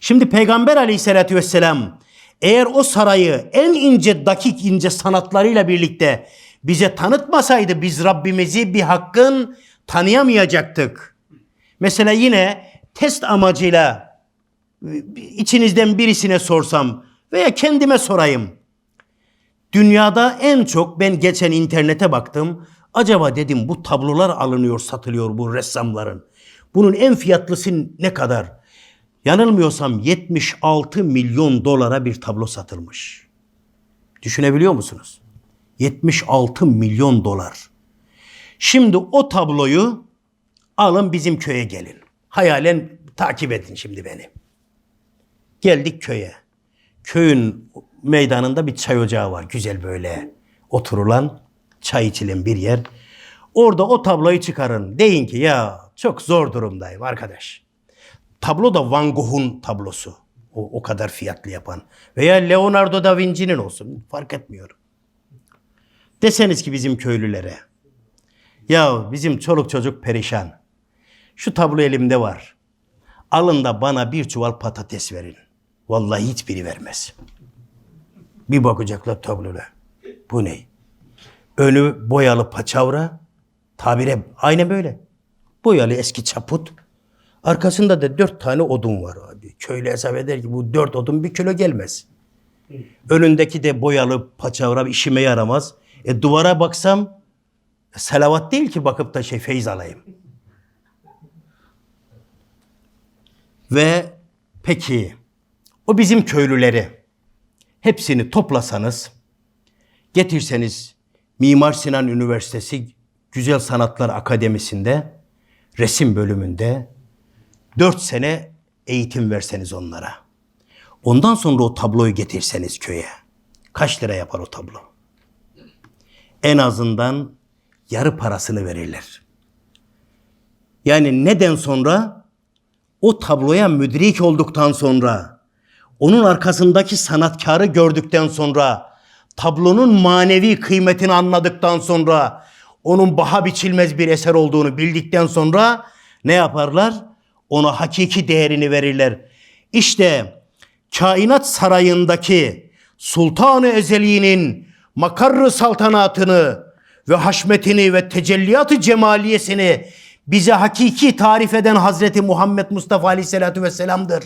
Şimdi Peygamber aleyhissalatü vesselam eğer o sarayı en ince dakik ince sanatlarıyla birlikte bize tanıtmasaydı biz Rabbimizi bir hakkın tanıyamayacaktık. Mesela yine test amacıyla içinizden birisine sorsam veya kendime sorayım. Dünyada en çok ben geçen internete baktım. Acaba dedim bu tablolar alınıyor, satılıyor bu ressamların. Bunun en fiyatlısı ne kadar? Yanılmıyorsam 76 milyon dolara bir tablo satılmış. Düşünebiliyor musunuz? 76 milyon dolar. Şimdi o tabloyu alın bizim köye gelin. Hayalen takip edin şimdi beni. Geldik köye. Köyün meydanında bir çay ocağı var. Güzel böyle oturulan, çay içilen bir yer. Orada o tabloyu çıkarın. Deyin ki ya çok zor durumdayım arkadaş. Tablo da Van Gogh'un tablosu. O, o kadar fiyatlı yapan. Veya Leonardo da Vinci'nin olsun. Fark etmiyor. Deseniz ki bizim köylülere. Ya bizim çoluk çocuk perişan. Şu tablo elimde var. Alın da bana bir çuval patates verin. Vallahi hiçbiri vermez. Bir bakacaklar tabloya. Bu ne? Önü boyalı paçavra. Tabire aynen böyle. Boyalı eski çaput. Arkasında da dört tane odun var abi. Köylü hesap eder ki bu dört odun bir kilo gelmez. Önündeki de boyalı paçavra işime yaramaz. E duvara baksam selavat değil ki bakıp da şey feyz alayım. Ve peki o bizim köylüleri hepsini toplasanız getirseniz Mimar Sinan Üniversitesi Güzel Sanatlar Akademisi'nde resim bölümünde dört sene eğitim verseniz onlara. Ondan sonra o tabloyu getirseniz köye. Kaç lira yapar o tablo? En azından yarı parasını verirler. Yani neden sonra? O tabloya müdrik olduktan sonra, onun arkasındaki sanatkarı gördükten sonra, tablonun manevi kıymetini anladıktan sonra, onun baha biçilmez bir eser olduğunu bildikten sonra ne yaparlar? Ona hakiki değerini verirler. İşte kainat sarayındaki Sultan-ı Ezeli'nin makarrı saltanatını ve haşmetini ve tecelliyatı cemaliyesini bize hakiki tarif eden Hazreti Muhammed Mustafa Aleyhisselatü Vesselam'dır.